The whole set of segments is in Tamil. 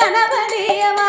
கணவனேவா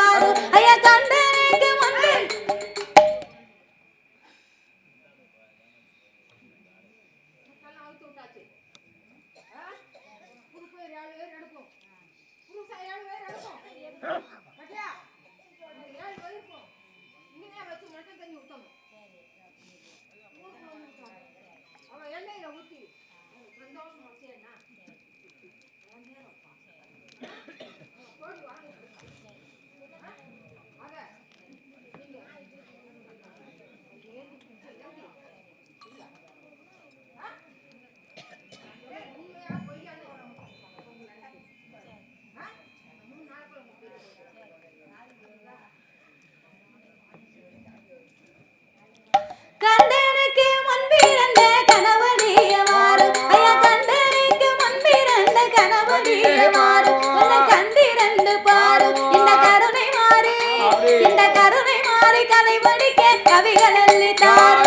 கதை படிக்க கவிகள் அள்ளித்தார்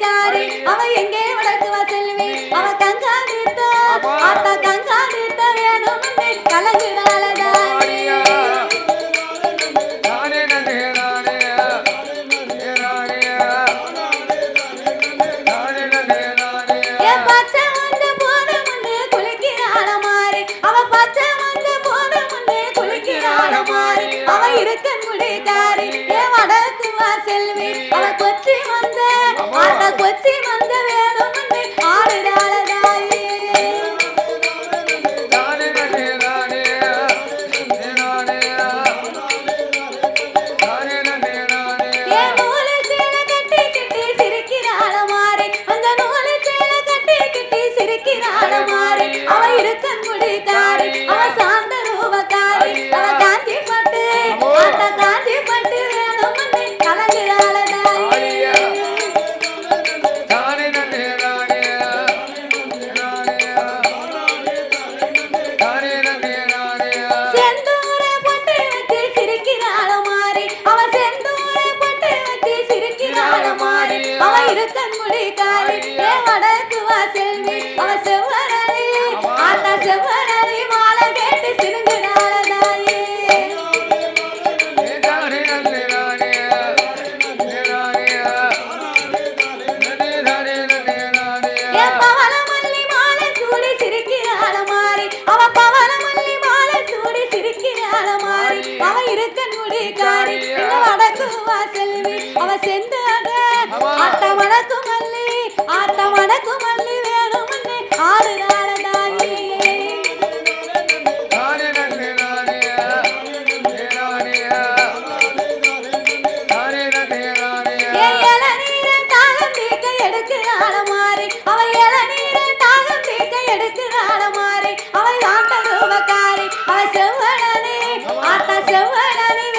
விட்டாரு அவ எங்கே வளர்த்துவா செல்வி அவ கங்கா நிறுத்த அப்ப. கங்கா நிறுத்த வேணும் கலங்குறாளதா அவ இருக்க முடியாது அடக்கு வாசல் வீ அவ கொச்சி வந்த ஆட்ட கொச்சி வந்த வேணும். सवळाने आता सवळाने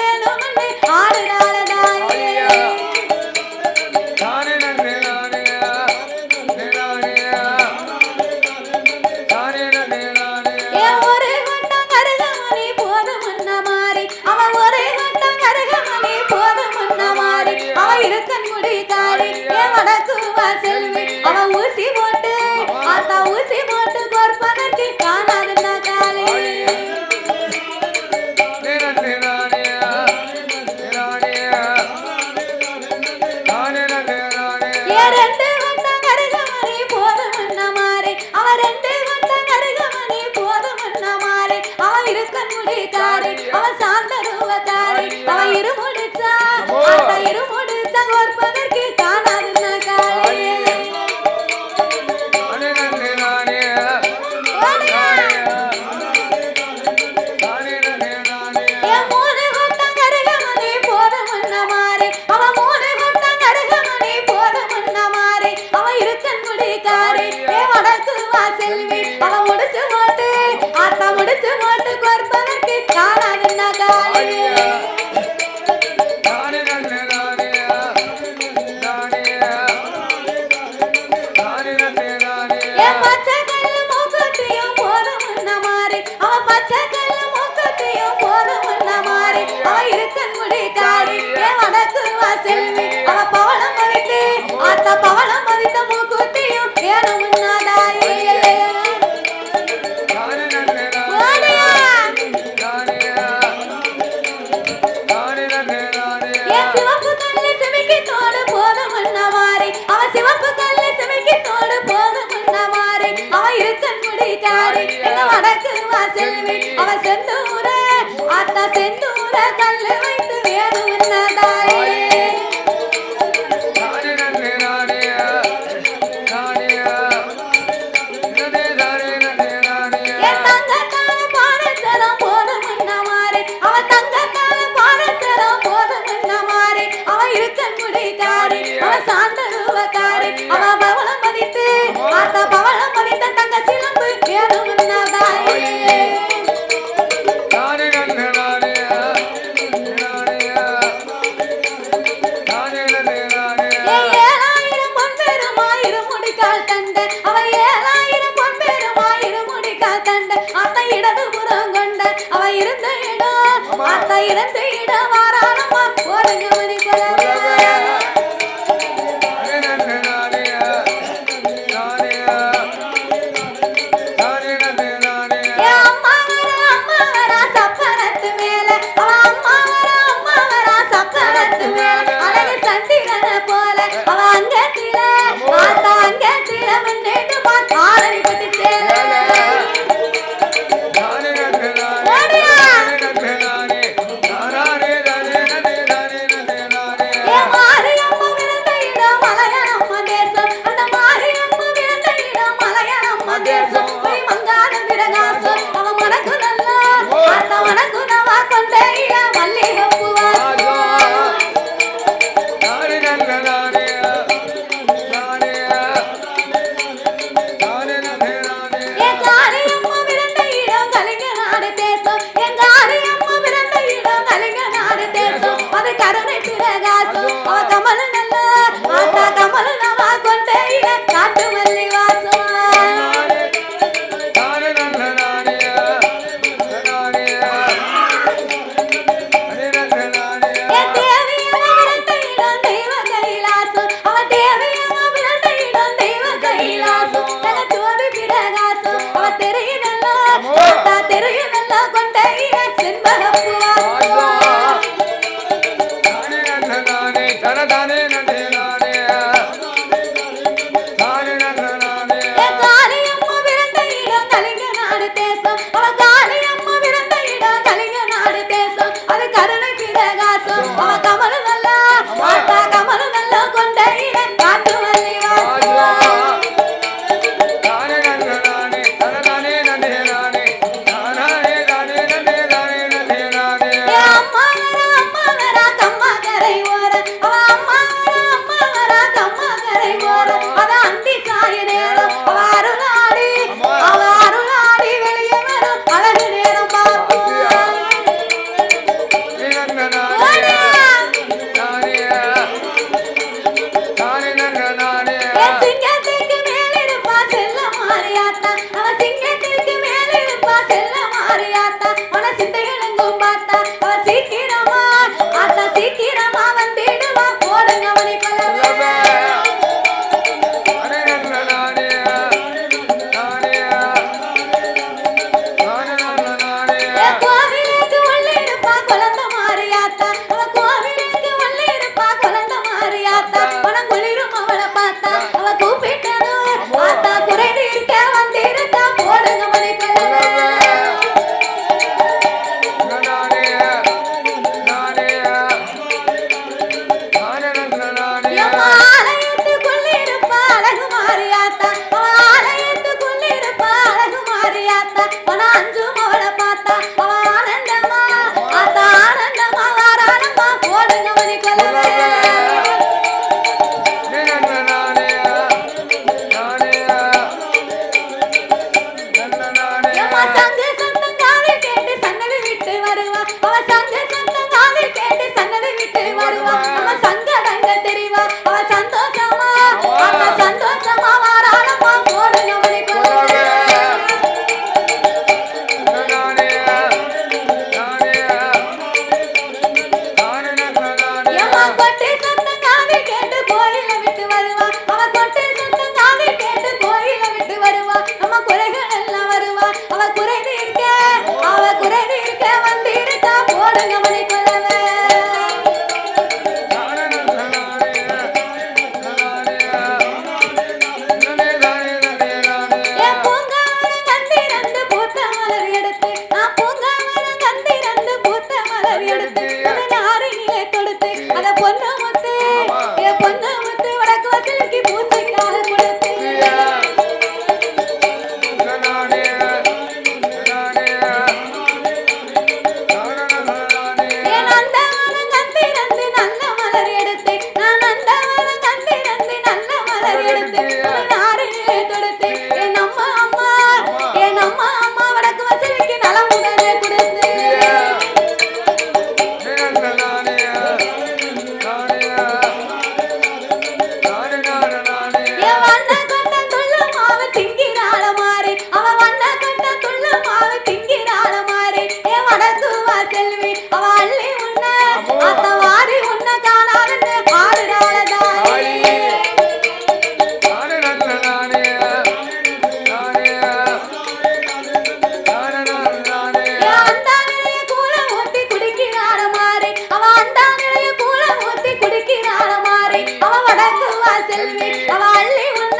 Para cual negro வடக்கு வாசல்வி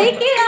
Take care.